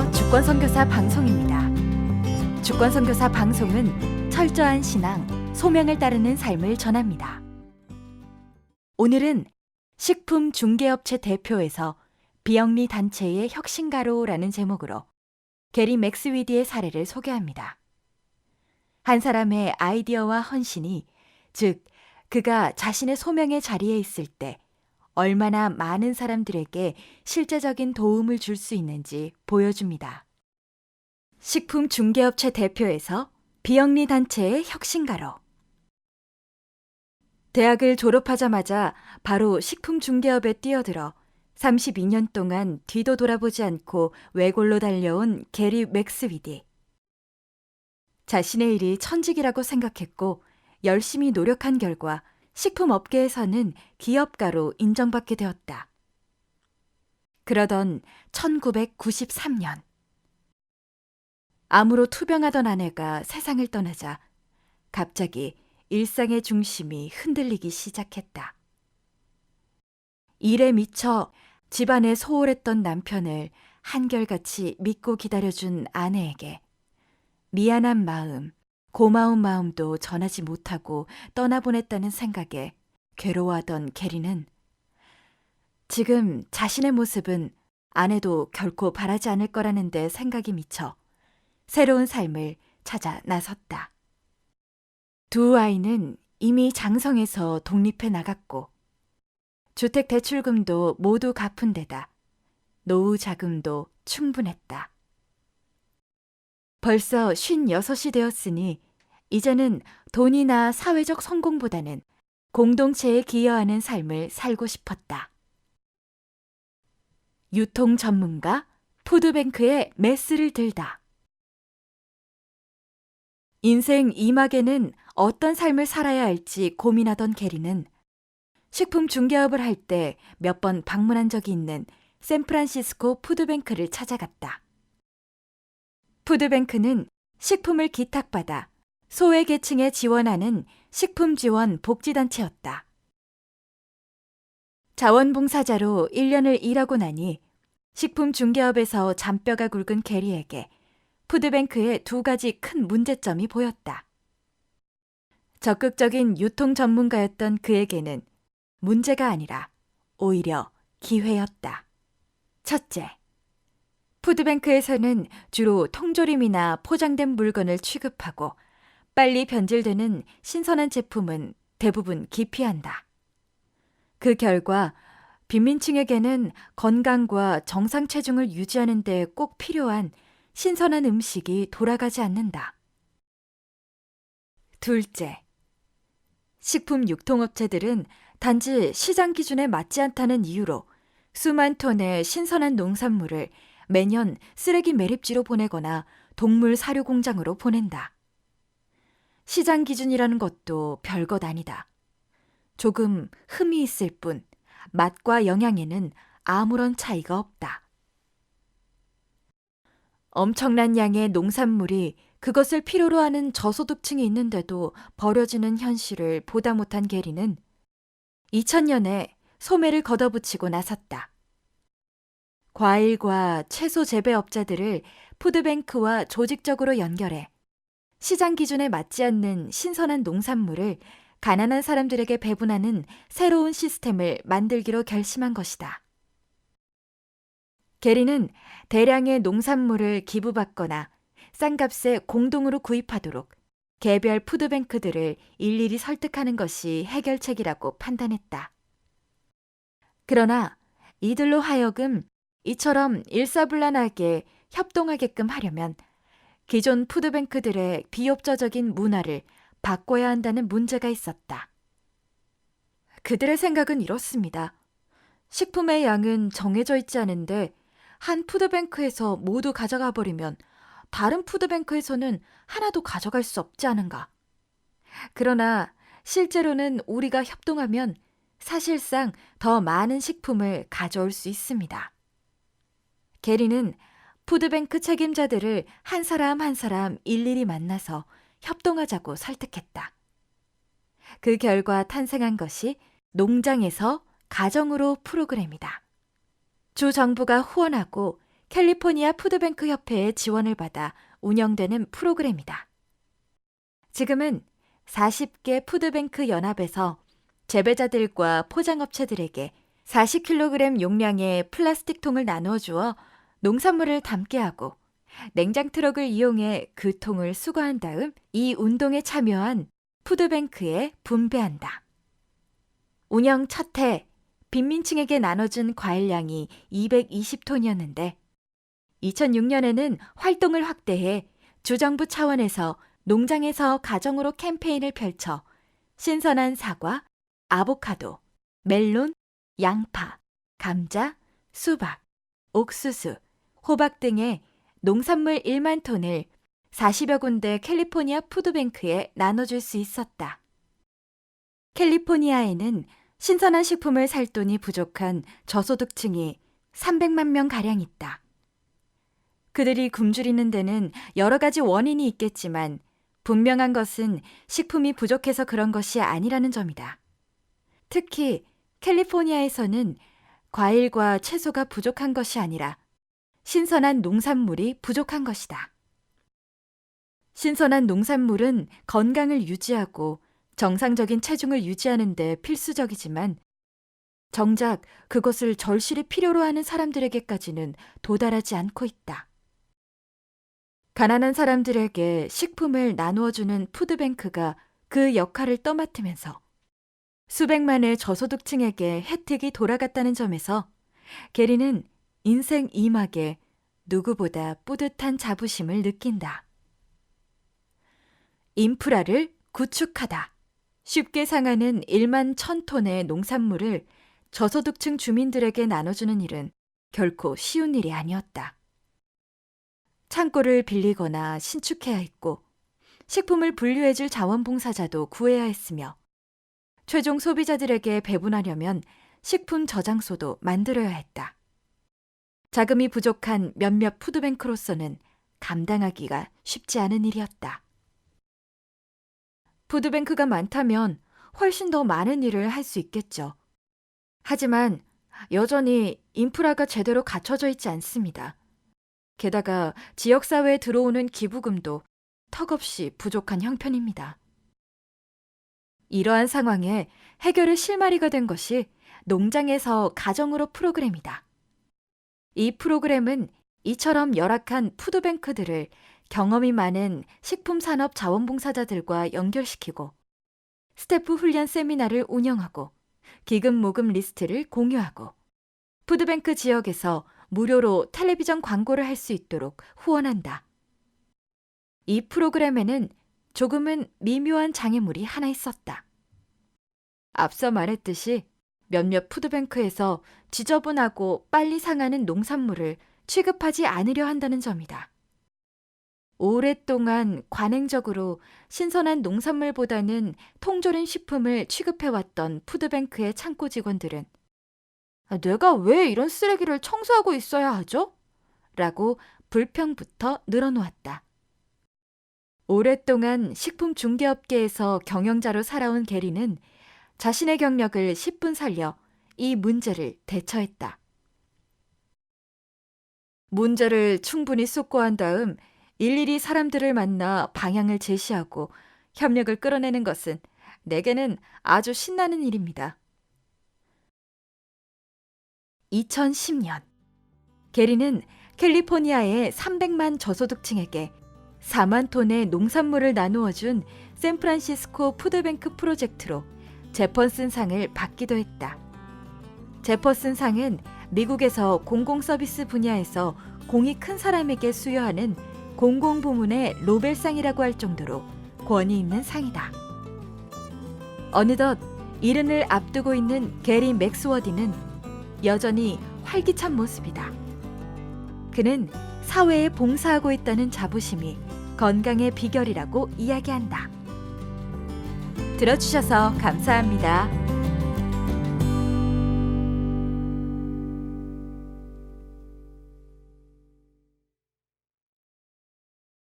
안녕하세요. 주권 선교사 방송입니다. 주권 선교사 방송은 철저한 신앙, 소명을 따르는 삶을 전합니다. 오늘은 식품 중개업체 대표에서 비영리 단체의 혁신가로라는 제목으로 게리 맥스위디의 사례를 소개합니다. 한 사람의 아이디어와 헌신이 즉 그가 자신의 소명의 자리에 있을 때 얼마나 많은 사람들에게 실제적인 도움을 줄 수 있는지 보여줍니다. 식품 중개업체 대표에서 비영리 단체의 혁신가로 대학을 졸업하자마자 바로 식품 중개업에 뛰어들어 32년 동안 뒤도 돌아보지 않고 외골로 달려온 게리 맥스위디. 자신의 일이 천직이라고 생각했고 열심히 노력한 결과 식품 업계에서는 기업가로 인정받게 되었다. 그러던 1993년. 암으로 투병하던 아내가 세상을 떠나자 갑자기 일상의 중심이 흔들리기 시작했다. 일에 미쳐 집안에 소홀했던 남편을 한결같이 믿고 기다려준 아내에게 미안한 마음, 고마운 마음도 전하지 못하고 떠나보냈다는 생각에 괴로워하던 게리는 지금 자신의 모습은 아내도 결코 바라지 않을 거라는데 생각이 미쳐 새로운 삶을 찾아 나섰다. 두 아이는 이미 장성에서 독립해 나갔고 주택 대출금도 모두 갚은 데다 노후 자금도 충분했다. 벌써 56이 되었으니 이제는 돈이나 사회적 성공보다는 공동체에 기여하는 삶을 살고 싶었다. 유통 전문가 푸드뱅크의 메스를 들다. 인생 이막에는 어떤 삶을 살아야 할지 고민하던 게리는 식품 중개업을 할 때 몇 번 방문한 적이 있는 샌프란시스코 푸드뱅크를 찾아갔다. 푸드뱅크는 식품을 기탁받아 소외 계층에 지원하는 식품 지원 복지단체였다. 자원봉사자로 1년을 일하고 나니 식품 중개업에서 잔뼈가 굵은 게리에게 푸드뱅크의 두 가지 큰 문제점이 보였다. 적극적인 유통 전문가였던 그에게는 문제가 아니라 오히려 기회였다. 첫째, 푸드뱅크에서는 주로 통조림이나 포장된 물건을 취급하고 빨리 변질되는 신선한 제품은 대부분 기피한다. 그 결과 빈민층에게는 건강과 정상 체중을 유지하는 데 꼭 필요한 신선한 음식이 돌아가지 않는다. 둘째, 식품 유통업체들은 단지 시장 기준에 맞지 않다는 이유로 수만 톤의 신선한 농산물을 매년 쓰레기 매립지로 보내거나 동물 사료 공장으로 보낸다. 시장 기준이라는 것도 별것 아니다. 조금 흠이 있을 뿐 맛과 영양에는 아무런 차이가 없다. 엄청난 양의 농산물이 그것을 필요로 하는 저소득층이 있는데도 버려지는 현실을 보다 못한 게리는 2000년에 소매를 걷어붙이고 나섰다. 과일과 채소 재배업자들을 푸드뱅크와 조직적으로 연결해 시장 기준에 맞지 않는 신선한 농산물을 가난한 사람들에게 배분하는 새로운 시스템을 만들기로 결심한 것이다. 게리는 대량의 농산물을 기부받거나 싼 값에 공동으로 구입하도록 개별 푸드뱅크들을 일일이 설득하는 것이 해결책이라고 판단했다. 그러나 이들로 하여금 이처럼 일사불란하게 협동하게끔 하려면 기존 푸드뱅크들의 비협조적인 문화를 바꿔야 한다는 문제가 있었다. 그들의 생각은 이렇습니다. 식품의 양은 정해져 있지 않은데 한 푸드뱅크에서 모두 가져가 버리면 다른 푸드뱅크에서는 하나도 가져갈 수 없지 않은가. 그러나 실제로는 우리가 협동하면 사실상 더 많은 식품을 가져올 수 있습니다. 게리는 푸드뱅크 책임자들을 한 사람 한 사람 일일이 만나서 협동하자고 설득했다. 그 결과 탄생한 것이 농장에서 가정으로 프로그램이다. 주 정부가 후원하고 캘리포니아 푸드뱅크 협회의 지원을 받아 운영되는 프로그램이다. 지금은 40개 푸드뱅크 연합에서 재배자들과 포장업체들에게 40kg 용량의 플라스틱 통을 나누어 주어 농산물을 담게 하고 냉장 트럭을 이용해 그 통을 수거한 다음 이 운동에 참여한 푸드뱅크에 분배한다. 운영 첫 해 빈민층에게 나눠준 과일량이 220톤이었는데 2006년에는 활동을 확대해 주정부 차원에서 농장에서 가정으로 캠페인을 펼쳐 신선한 사과, 아보카도, 멜론, 양파, 감자, 수박, 옥수수, 호박 등의 농산물 1만 톤을 40여 군데 캘리포니아 푸드뱅크에 나눠줄 수 있었다. 캘리포니아에는 신선한 식품을 살 돈이 부족한 저소득층이 300만 명 가량 있다. 그들이 굶주리는 데는 여러 가지 원인이 있겠지만 분명한 것은 식품이 부족해서 그런 것이 아니라는 점이다. 특히 캘리포니아에서는 과일과 채소가 부족한 것이 아니라 신선한 농산물이 부족한 것이다. 신선한 농산물은 건강을 유지하고 정상적인 체중을 유지하는 데 필수적이지만 정작 그것을 절실히 필요로 하는 사람들에게까지는 도달하지 않고 있다. 가난한 사람들에게 식품을 나누어주는 푸드뱅크가 그 역할을 떠맡으면서 수백만의 저소득층에게 혜택이 돌아갔다는 점에서 게리는 인생 이막에 누구보다 뿌듯한 자부심을 느낀다. 인프라를 구축하다. 쉽게 상하는 1만 1000톤의 농산물을 저소득층 주민들에게 나눠주는 일은 결코 쉬운 일이 아니었다. 창고를 빌리거나 신축해야 했고, 식품을 분류해줄 자원봉사자도 구해야 했으며, 최종 소비자들에게 배분하려면 식품 저장소도 만들어야 했다. 자금이 부족한 몇몇 푸드뱅크로서는 감당하기가 쉽지 않은 일이었다. 푸드뱅크가 많다면 훨씬 더 많은 일을 할 수 있겠죠. 하지만 여전히 인프라가 제대로 갖춰져 있지 않습니다. 게다가 지역사회에 들어오는 기부금도 턱없이 부족한 형편입니다. 이러한 상황에 해결의 실마리가 된 것이 농장에서 가정으로 프로그램이다. 이 프로그램은 이처럼 열악한 푸드뱅크들을 경험이 많은 식품산업 자원봉사자들과 연결시키고 스태프 훈련 세미나를 운영하고 기금 모금 리스트를 공유하고 푸드뱅크 지역에서 무료로 텔레비전 광고를 할 수 있도록 후원한다. 이 프로그램에는 조금은 미묘한 장애물이 하나 있었다. 앞서 말했듯이 몇몇 푸드뱅크에서 지저분하고 빨리 상하는 농산물을 취급하지 않으려 한다는 점이다. 오랫동안 관행적으로 신선한 농산물보다는 통조림 식품을 취급해왔던 푸드뱅크의 창고 직원들은 아, 내가 왜 이런 쓰레기를 청소하고 있어야 하죠? 라고 불평부터 늘어놓았다. 오랫동안 식품 중개업계에서 경영자로 살아온 게리는 자신의 경력을 10분 살려 이 문제를 대처했다. 문제를 충분히 숙고한 다음 일일이 사람들을 만나 방향을 제시하고 협력을 끌어내는 것은 내게는 아주 신나는 일입니다. 2010년 게리는 캘리포니아의 300만 저소득층에게 4만 톤의 농산물을 나누어 준 샌프란시스코 푸드뱅크 프로젝트로 제퍼슨 상을 받기도 했다. 제퍼슨 상은 미국에서 공공 서비스 분야에서 공이 큰 사람에게 수여하는 공공 부문의 로벨상이라고 할 정도로 권위 있는 상이다. 어느덧 이른을 앞두고 있는 게리 맥스워디는 여전히 활기찬 모습이다. 그는 사회에 봉사하고 있다는 자부심이 건강의 비결이라고 이야기한다. 들어주셔서 감사합니다.